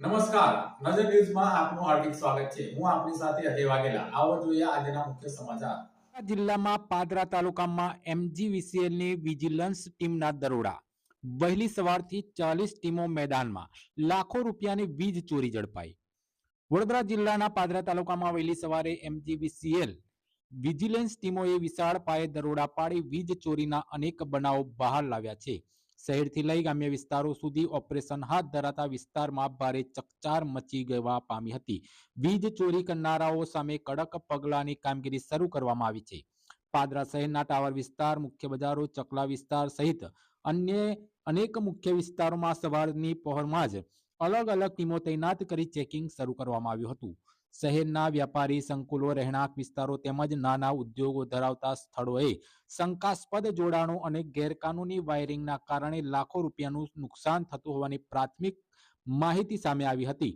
નમસ્કાર. નજર ન્યૂઝમાં આપનું હાર્દિક સ્વાગત છે. હું આપની સાથે અજય વાઘેલા. આવો જોઈએ આજના મુખ્ય સમાચાર. જિલ્લામાં પાદરા તાલુકામાં એમજીવીસીએલની વિજિલન્સ ટીમના દરોડા. વહેલી સવારથી ચાલીસ ટીમો મેદાનમાં લાખો રૂપિયાની વીજ ચોરી ઝડપાઈ. વડોદરા જિલ્લાના પાદરા તાલુકામાં વહેલી સવારે એમજીવીસીએલ વિજિલન્સ ટીમોએ વિશાળ પાયે દરોડા પાડી વીજ ચોરીના અનેક બનાવો બહાર લાવ્યા છે. શહેરથી લઈ ગ્રામ્ય વિસ્તારો સુધી ઓપરેશન હાથ ધરાતા વિસ્તારમાં ભારે ચકચાર મચી ગવા પામી હતી. વીજ ચોરી કરનારાઓ સામે કડક પગલાંની કામગીરી શરૂ કરવામાં આવી છે. પાદરા શહેરના ટાવર વિસ્તાર, મુખ્ય બજારો, ચકલા વિસ્તાર સહિત અન્ય અનેક મુખ્ય વિસ્તારોમાં સવારની પહોરમાં જ અલગ અલગ ટીમો તૈનાત કરી ચેકિંગ શરૂ કરવામાં આવ્યું હતું. શહેરના વ્યાપારી, સંકુલો, રહેણાંક વિસ્તારો તેમજ નાના ઉદ્યોગો ધરાવતા સ્થળોએ શંકાસ્પદ જોડાણો અને ગેરકાનૂની વાયરિંગના કારણે લાખો રૂપિયાનું નુકસાન થતું હોવાની પ્રાથમિક માહિતી સામે આવી હતી.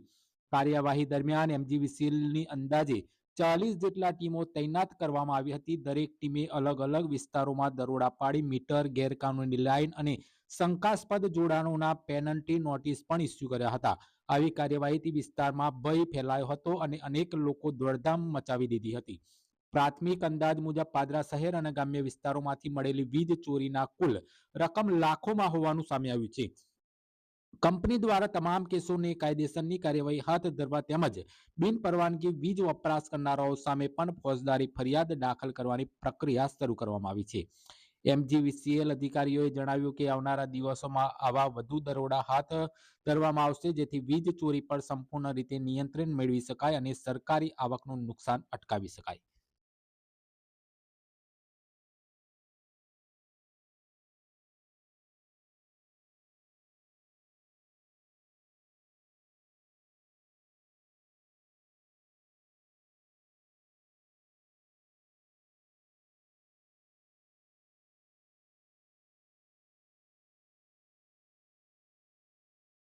કાર્યવાહી દરમિયાન એમજીવીસીએલની અંદાજે ચાલીસ જેટલા ટીમો તૈનાત કરવામાં આવી હતી. દરેક ટીમે અલગ અલગ વિસ્તારોમાં દરોડા પાડી, મીટર, ગેરકાનૂની લાઇન અને શંકાસ્પદ જોડાણોના પેનલ્ટી નોટિસ પણ ઇસ્યુ કર્યા હતા. આવી કાર્યવાહીથી વિસ્તારમાં ભય ફેલાયો હતો અને અનેક લોકો દોડધામ મચાવી દીધી હતી. પ્રાથમિક અંદાજ મુજબ પાદરા શહેર અને ગ્રામ્ય વિસ્તારોમાંથી મળેલી વીજ ચોરીના કુલ રકમ લાખોમાં હોવાનું સામે આવ્યું છે. કંપની દ્વારા તમામ કેસોને કાયદેસરની કાર્યવાહી હાથ ધરવા તેમજ બિનપરવાનગી વીજ વપરાશ કરનારાઓ સામે પણ ફોજદારી ફરિયાદ દાખલ કરવાની પ્રક્રિયા શરૂ કરવામાં આવી છે. એમજીવીસીએલ અધિકારીઓએ જણાવ્યું કે આવનારા દિવસોમાં આવા વધુ દરોડા હાથ ધરવામાં આવશે, જેથી વીજ ચોરી પર સંપૂર્ણ રીતે નિયંત્રણ મેળવી શકાય અને સરકારી આવકનું નુકસાન અટકાવી શકાય.